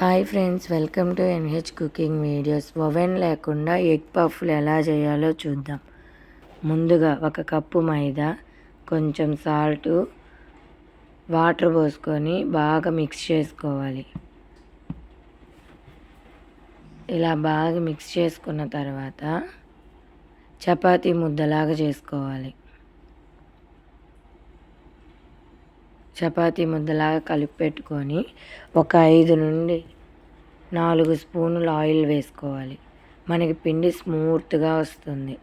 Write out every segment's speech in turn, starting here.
Hi friends welcome to NH cooking videos. Oven లేకుండా egg పఫ్లు ఎలా చేయాలో చూద్దాం. ముందుగా ఒక కప్పు మైదా కొంచెం సాల్ట్ వాటర్ పోసుకొని బాగా మిక్స్ చేసుకోవాలి. ఇలా బాగా మిక్స్ చేసుకున్న తర్వాత చపాతీ ముద్దలాగా చేసుకోవాలి. చపాతీ ముద్దలాగా కలిపి పెట్టుకొని ఒక ఐదు నుండి నాలుగు స్పూనులు ఆయిల్ వేసుకోవాలి. మనకి పిండి స్మూత్గా వస్తుంది.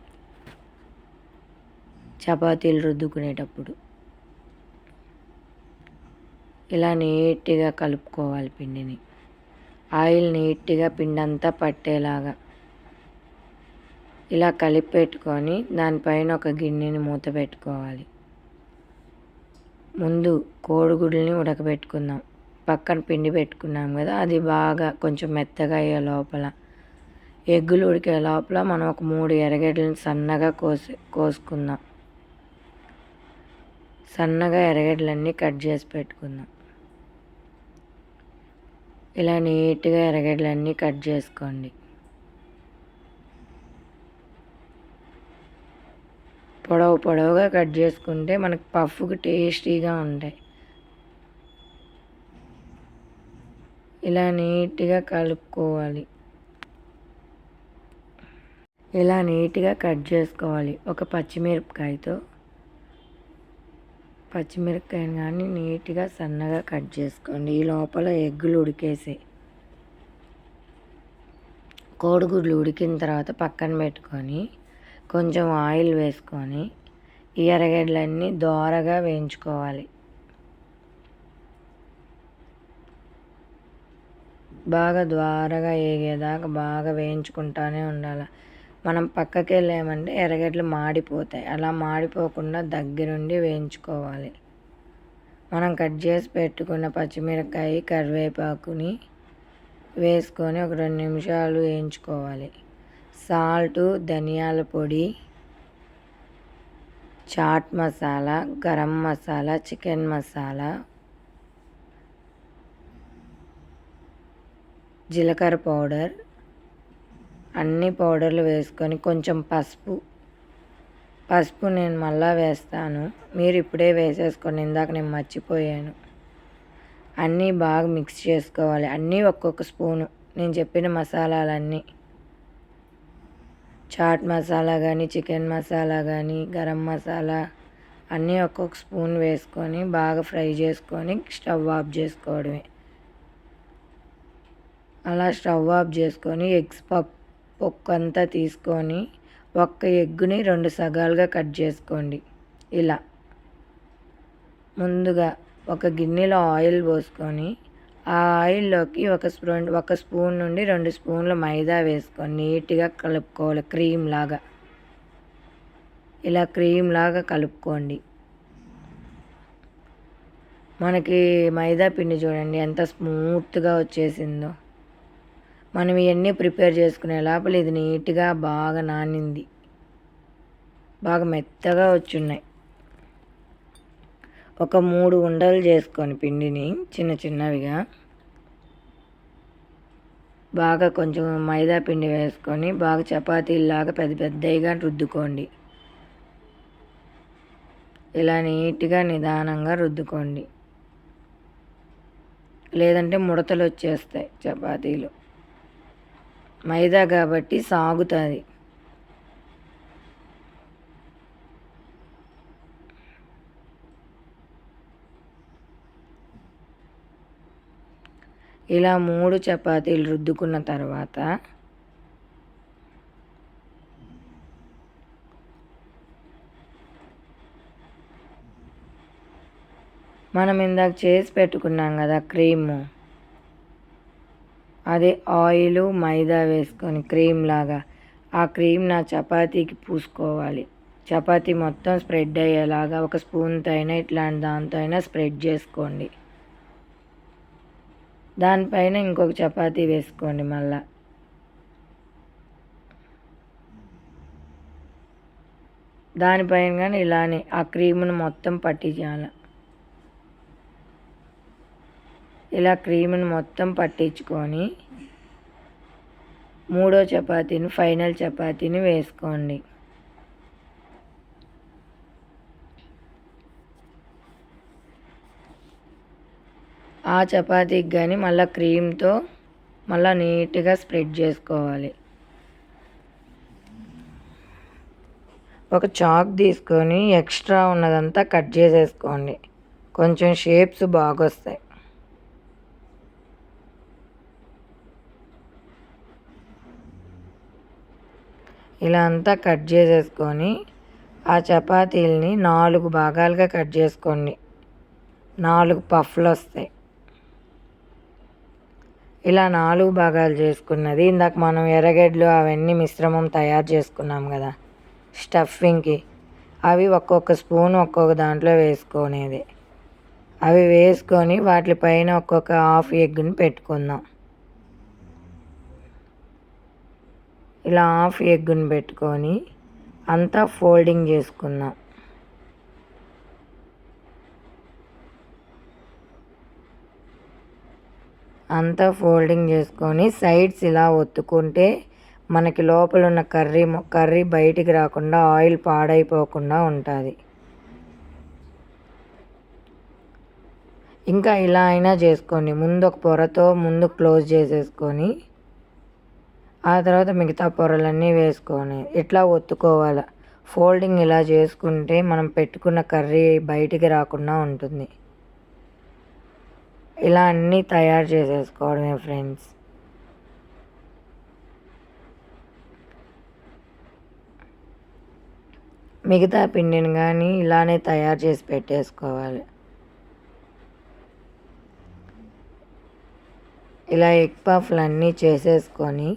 చపాతీలు రుద్దుకునేటప్పుడు ఇలా నీట్గా కలుపుకోవాలి పిండిని. ఆయిల్ నీట్గా పిండి అంతా పట్టేలాగా ఇలా కలిపి పెట్టుకొని దానిపైన ఒక గిన్నెని మూత పెట్టుకోవాలి. ముందు కోడిగుడ్లని ఉడకబెట్టుకుందాం. పక్కన పిండి పెట్టుకున్నాం కదా అది బాగా కొంచెం మెత్తగా అయ్యే లోపల. ఎగ్గులు ఉడికే లోపల మనం ఒక మూడు ఎర్రగడ్డలను సన్నగా కోసి కోసుకుందాం. సన్నగా ఎర్రగడ్డలన్నీ కట్ చేసి పెట్టుకుందాం. ఇలా నీట్గా ఎర్రగడ్డలన్నీ కట్ చేసుకోండి. పొడవు పొడవుగా కట్ చేసుకుంటే మనకు పఫ్కి టేస్టీగా ఉంటాయి. ఇలా నీట్గా కలుపుకోవాలి. ఇలా నీట్గా కట్ చేసుకోవాలి. ఒక పచ్చిమిరపకాయతో. పచ్చిమిరపకాయని కానీ నీట్గా సన్నగా కట్ చేసుకోండి. ఈ లోపల ఎగ్గులు ఉడికేసే కోడిగుడ్లు ఉడికిన తర్వాత పక్కన పెట్టుకొని కొంచెం ఆయిల్ వేసుకొని ఈ ఎర్రగడ్డలన్నీ దోరగా వేయించుకోవాలి. బాగా ద్వారగా వేగేదాకా బాగా వేయించుకుంటానే ఉండాలి. మనం పక్కకి వెళ్ళామంటే ఎర్రగడ్డలు మాడిపోతాయి. అలా మాడిపోకుండా దగ్గరుండి వేయించుకోవాలి. మనం కట్ చేసి పెట్టుకున్న పచ్చిమిరపకాయ కరివేపాకుని వేసుకొని ఒక రెండు నిమిషాలు వేయించుకోవాలి. సాల్టు ధనియాల పొడి చాట్ మసాలా గరం మసాలా చికెన్ మసాలా జీలకర్ర పౌడర్ అన్ని పౌడర్లు వేసుకొని కొంచెం పసుపు. పసుపు నేను మళ్ళా వేస్తాను. మీరు ఇప్పుడే వేసేసుకోండి. ఇందాక నేను మర్చిపోయాను. అన్నీ బాగా మిక్స్ చేసుకోవాలి. అన్నీ ఒక్కొక్క స్పూను. నేను చెప్పిన మసాలాలన్నీ. చాట్ మసాలా కానీ చికెన్ మసాలా కానీ గరం మసాలా అన్నీ ఒక్కొక్క స్పూన్ వేసుకొని బాగా ఫ్రై చేసుకొని స్టవ్ ఆఫ్ చేసుకోవడమే. అలా స్టవ్ ఆఫ్ చేసుకొని ఎగ్స్ పప్పు అంతా తీసుకొని ఒక్క ఎగ్గుని రెండు సగాలుగా కట్ చేసుకోండి. ఇలా. ముందుగా ఒక గిన్నెలో ఆయిల్ పోసుకొని ఆ ఆయిల్లోకి ఒక స్పూన్ ఒక స్పూన్ నుండి రెండు స్పూన్లు మైదా వేసుకొని నీట్గా కలుపుకోవాలి. క్రీమ్ లాగా. ఇలా క్రీమ్ లాగా కలుపుకోండి. మనకి మైదా పిండి చూడండి ఎంత స్మూత్గా వచ్చేసిందో. మనం ఇవన్నీ ప్రిపేర్ చేసుకునే లోపల ఇది నీట్గా బాగా నానింది. బాగా మెత్తగా వచ్చున్నాయి. ఒక మూడు ఉండలు చేసుకొని పిండిని చిన్న చిన్నవిగా బాగా కొంచెం మైదా పిండి వేసుకొని బాగా చపాతీలాగా పెద్ద పెద్దగా రుద్దుకోండి. ఇలా నీట్గా నిదానంగా రుద్దుకోండి. లేదంటే ముడతలు వచ్చేస్తాయి చపాతీలు. మైదా కాబట్టి సాగుతుంది. ఇలా మూడు చపాతీలు రుద్దుకున్న తర్వాత మనం ఇందాక చేసి పెట్టుకున్నాం కదా క్రీము. అదే ఆయిల్ మైదా వేసుకొని క్రీమ్ లాగా. ఆ క్రీమ్ నా చపాతీకి పూసుకోవాలి. చపాతీ మొత్తం స్ప్రెడ్ అయ్యేలాగా ఒక స్పూన్తో అయినా ఇట్లాంటి దాంతో అయినా స్ప్రెడ్ చేసుకోండి. దానిపైన ఇంకొక చపాతీ వేసుకోండి మళ్ళా. దానిపైన కానీ ఇలానే ఆ క్రీమ్ను మొత్తం పట్టించాలి. ఇలా క్రీమ్ని మొత్తం పట్టించుకొని మూడో చపాతీని ఫైనల్ చపాతీని వేసుకోండి. ఆ చపాతీకి కానీ మళ్ళీ క్రీమ్తో మళ్ళీ నీట్గా స్ప్రెడ్ చేసుకోవాలి. ఒక చాక్ తీసుకొని ఎక్స్ట్రా ఉన్నదంతా కట్ చేసేసుకోండి. కొంచెం షేప్స్ బాగా వస్తాయి ఇలా అంతా కట్ చేసేసుకొని ఆ చపాతీలని నాలుగు భాగాలుగా కట్ చేసుకోండి. నాలుగు పఫ్లు వస్తాయి ఇలా నాలుగు భాగాలు చేసుకున్నది. ఇందాక మనం ఎర్రగడ్డలు అవన్నీ మిశ్రమం తయారు చేసుకున్నాం కదా స్టఫింగ్కి. అవి ఒక్కొక్క స్పూన్ ఒక్కొక్క దాంట్లో వేసుకునేది. అవి వేసుకొని వాటిపైన ఒక్కొక్క హాఫ్ ఎగ్ని పెట్టుకుందాం. ఇలా హాఫ్ ఎగ్ని పెట్టుకొని అంతా ఫోల్డింగ్ చేసుకుందాం. అంతా ఫోల్డింగ్ చేసుకొని సైడ్స్ ఇలా ఒత్తుకుంటే మనకి లోపల ఉన్న కర్రీ కర్రీ బయటికి రాకుండా ఆయిల్ పాడైపోకుండా ఉంటుంది. ఇంకా ఇలా అయినా చేసుకోండి. ముందు ఒక పొరతో ముందు క్లోజ్ చేసేసుకొని ఆ తర్వాత మిగతా పొరలన్నీ వేసుకొని ఇట్లా ఒత్తుకోవాలి. ఫోల్డింగ్ ఇలా చేసుకుంటే మనం పెట్టుకున్న కర్రీ బయటికి రాకుండా ఉంటుంది. ఇలా అన్నీ తయారు చేసేసుకోవడమే ఫ్రెండ్స్. మిగతా పిండిని కానీ ఇలానే తయారు చేసి పెట్టేసుకోవాలి. ఇలా ఎగ్ పఫ్లు అన్నీ చేసేసుకొని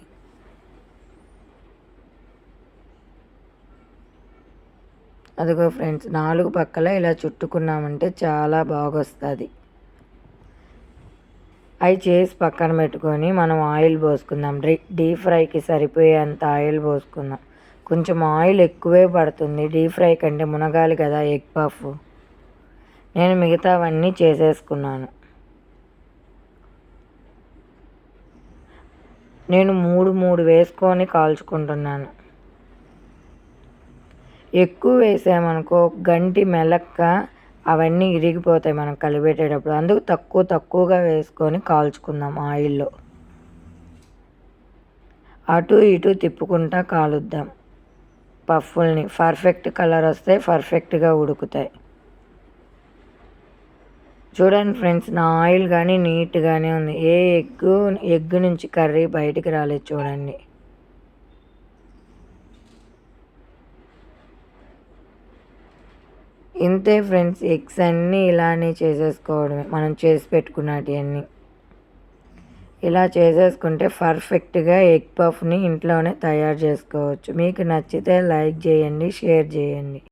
అదిగో ఫ్రెండ్స్ నాలుగు పక్కల ఇలా చుట్టుకున్నామంటే చాలా బాగొస్తుంది. అవి చేసి పక్కన పెట్టుకొని మనం ఆయిల్ పోసుకుందాం. డీప్ ఫ్రైకి సరిపోయేంత ఆయిల్ పోసుకుందాం. కొంచెం ఆయిల్ ఎక్కువే పడుతుంది. డీప్ ఫ్రై కంటే మునగాలి కదా ఎగ్ పఫ్. నేను మిగతావన్నీ చేసేసుకున్నాను. నేను మూడు మూడు వేసుకొని కాల్చుకుంటున్నాను. ఎక్కువ వేసామనుకో గంటి మెలక్క అవన్నీ ఇరిగిపోతాయి మనం కలిపెట్టేటప్పుడు అందుకు తక్కువ తక్కువగా వేసుకొని కాల్చుకుందాం ఆయిల్లో. అటు ఇటు తిప్పుకుంటా కాలుద్దాం. పఫ్ఫుల్ని పర్ఫెక్ట్ కలర్ వస్తే పర్ఫెక్ట్గా ఉడుకుతాయి. చూడండి ఫ్రెండ్స్ నా ఆయిల్ కానీ నీట్గానే ఉంది. ఏ ఎగ్ ఎగ్ నుంచి కర్రీ బయటికి రాలేదు చూడండి. ఇంతే ఫ్రెండ్స్ ఎగ్స్ అన్నీ ఇలానే చేసేసుకోవడమే. మనం చేసి పెట్టుకున్నటివన్నీ ఇలా చేసేసుకుంటే పర్ఫెక్ట్గా ఎగ్ పఫ్ని ఇంట్లోనే తయారు చేసుకోవచ్చు. మీకు నచ్చితే లైక్ చేయండి షేర్ చేయండి.